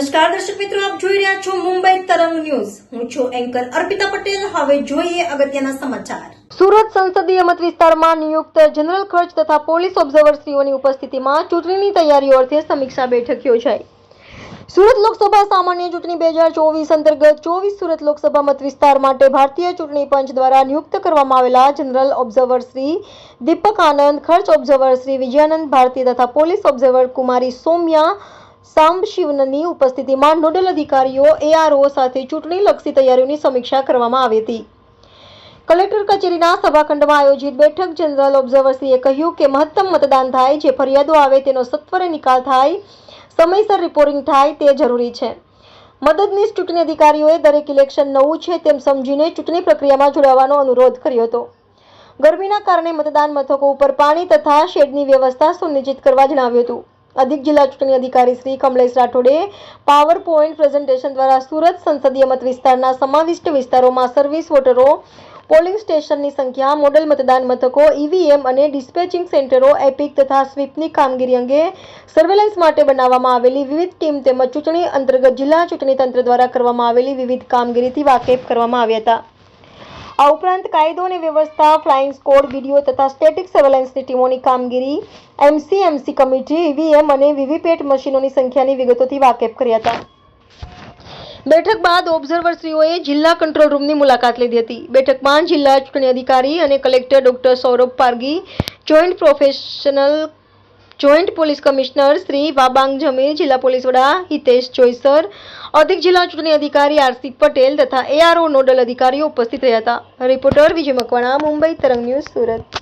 નમસ્કાર, દર્શક મિત્રો, આપ જોઈ રહ્યા છો મુંબઈ તરંગ ન્યૂઝ. હું છું એન્કર અર્પિતા પટેલ. હવે જોઈએ અગત્યના સમાચાર. સુરત સંસદીય મત વિસ્તારમાં નિયુક્ત જનરલ ખર્ચ તથા પોલીસ ઓબ્ઝર્વરશ્રીઓની ઉપસ્થિતિમાં ચૂંટણીની તૈયારીઓ અર્થે સમીક્ષા બેઠક યોજાઈ. સુરત લોકસભા સામાન્ય ચૂંટણી બે હજાર ચોવીસ અંતર્ગત ચોવીસ સુરત લોકસભા મત વિસ્તાર માટે ભારતીય ચૂંટણી પંચ દ્વારા નિયુક્ત કરવામાં આવેલા જનરલ ઓબ્ઝર્વર શ્રી દીપક આનંદ, ખર્ચ ઓબ્ઝર્વર શ્રી વિજયાનંદ ભારતી તથા પોલીસ ઓબ્ઝર્વર કુમારી સૌમ્યા સાંબશિવનની ઉપસ્થિતિમાં નોડલ અધિકારીઓ એઆરઓ સાથે ચૂંટણીલક્ષી તૈયારીઓની સમીક્ષા કરવામાં આવી હતી. કલેક્ટર કચેરીના સભાખંડમાં આયોજિત બેઠક જનરલ ઓબ્ઝર્વર્સીએ કહ્યું કે મહત્તમ મતદાન થાય, જે ફરિયાદો આવે તેનો સત્વરે નિકાલ થાય, સમયસર રિપોર્ટિંગ થાય તે જરૂરી છે. મદદનીશ ચૂંટણી અધિકારીઓએ દરેક ઇલેક્શન નવું છે તેમ સમજીને ચૂંટણી પ્રક્રિયામાં જોડાવાનો અનુરોધ કર્યો હતો. ગરમીના કારણે મતદાન મથકો ઉપર પાણી તથા શેડની વ્યવસ્થા સુનિશ્ચિત કરવા જણાવ્યું હતું. અધિક જિલ્લા ચૂંટણી અધિકારી શ્રી કમલેશ રાઠોડે પાવર પોઈન્ટ પ્રેઝન્ટેશન દ્વારા સુરત સંસદીય મત વિસ્તારના સમાવિષ્ટ વિસ્તારોમાં સર્વિસ વોટરો, પોલિંગ સ્ટેશનની સંખ્યા, મોડેલ મતદાન મથકો, ઈવીએમ અને ડિસ્પેચિંગ સેન્ટરો, એપિક તથા સ્વીપની કામગીરી અંગે સર્વેલન્સ માટે બનાવવામાં આવેલી વિવિધ ટીમ તેમજ ચૂંટણી અંતર્ગત જિલ્લા ચૂંટણી તંત્ર દ્વારા કરવામાં આવેલી વિવિધ કામગીરીથી વાકેફ કરવામાં આવ્યા હતા. આ ઉપરાંત કાયદો અને વ્યવસ્થા ફ્લાઇંગ સ્કોડ વીડિયો તથા સ્ટેટિક સર્વેલન્સની ટીમોની કામગીરી એમસીએમસી કમિટી ઈવીએમ અને વીવીપેટ મશીનોની સંખ્યાની વિગતોથી વાકેફ કર્યા હતા. બેઠક બાદ ઓબ્ઝર્વરશ્રીઓએ જિલ્લા કંટ્રોલ રૂમની મુલાકાત લીધી હતી. બેઠકમાં જિલ્લા ચૂંટણી અધિકારી અને collector doctor Saurabh Pargi joint professional joint police commissioner Shri Wabang Jamir, જિલ્લા પોલીસ વડા હિતેશ જોઈસર અધિક જિલ્લા ચૂંટણી અધિકારી આરસી પટેલ તથા એઆરઓ નોડલ અધિકારીઓ ઉપસ્થિત રહ્યા હતા. રિપોર્ટર વિજય મકવાણા, મુંબઈ તરંગ ન્યૂઝ સુરત.